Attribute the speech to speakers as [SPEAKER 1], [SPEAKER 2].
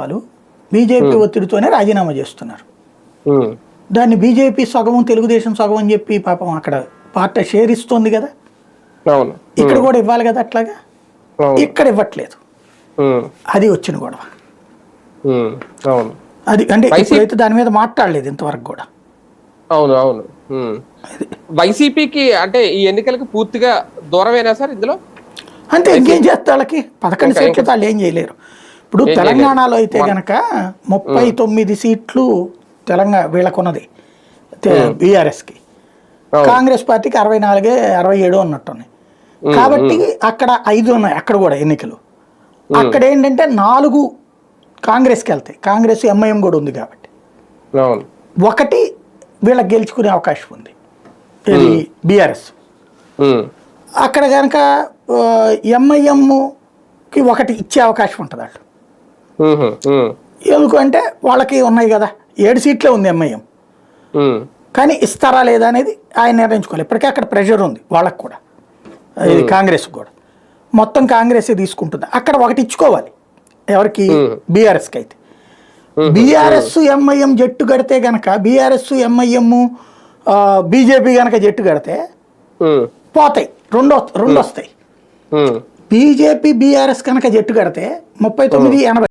[SPEAKER 1] వాళ్ళు బీజేపీ ఒత్తిడితోనే రాజీనామా చేస్తున్నారు.
[SPEAKER 2] ఉమ్,
[SPEAKER 1] దాన్ని బీజేపీ సగం తెలుగుదేశం సగం అని చెప్పి పాపం అక్కడ పార్టీ షేర్ ఇస్తుంది కదా. ఇక్కడ కూడా ఇవ్వాలి కదా అట్లాగా? ఇక్కడ ఇవ్వట్లేదు. అది వచ్చిన గొడవ. అది అంటే ఇప్పుడైతే దాని మీద మాట్లాడలేదు ఇంతవరకు కూడా.
[SPEAKER 2] అవును అవును. వైసీపీకి అంటే ఈ ఎన్నికలకి పూర్తిగా దూరమేనా సార్ ఇందులో?
[SPEAKER 1] అంతే ఇంకేం చేస్తే వాళ్ళకి? పదకొండు సీట్లు వాళ్ళు ఏం చేయలేరు. ఇప్పుడు తెలంగాణలో అయితే గనక ముప్పై తొమ్మిది సీట్లు తెలంగాణ వీళ్ళకున్నది బీఆర్ఎస్కి. కాంగ్రెస్ పార్టీకి అరవై నాలుగే అరవై ఏడు ఉన్నట్టున్నాయి కాబట్టి అక్కడ ఐదు ఉన్నాయి అక్కడ కూడా ఎన్నికలు. అక్కడ ఏంటంటే నాలుగు కాంగ్రెస్కి వెళ్తాయి. కాంగ్రెస్ ఎంఐఎం కూడా ఉంది కాబట్టి. ఒకటి వీళ్ళకి గెలుచుకునే అవకాశం ఉంది. ఇది బీఆర్ఎస్. అక్కడ కనుక ఎంఐఎంకి ఒకటి ఇచ్చే అవకాశం ఉంటుంది
[SPEAKER 2] ఉమ్,
[SPEAKER 1] ఎందుకు అంటే వాళ్ళకి ఉన్నాయి కదా ఏడు సీట్లే ఉంది ఎంఐఎం కానీ ఇస్తారా లేదా అనేది ఆయన నిర్ణయించుకోవాలి. ఇప్పటికే అక్కడ ప్రెషర్ ఉంది వాళ్ళకి కూడా. ఇది కాంగ్రెస్ కూడా. మొత్తం కాంగ్రెస్ తీసుకుంటుంది. అక్కడ ఒకటి ఇచ్చుకోవాలి. ఎవరికి? బీఆర్ఎస్కి అయితే. బీఆర్ఎస్ ఎంఐఎం జట్టు కడితే గనక బీఆర్ఎస్ ఎంఐఎం బీజేపీ గనక జట్టు కడితే పోతాయి. రెండు రెండు వస్తాయి బీజేపీ బీఆర్ఎస్ కనుక జట్టు కడితే ముప్పై తొమ్మిది ఎనభై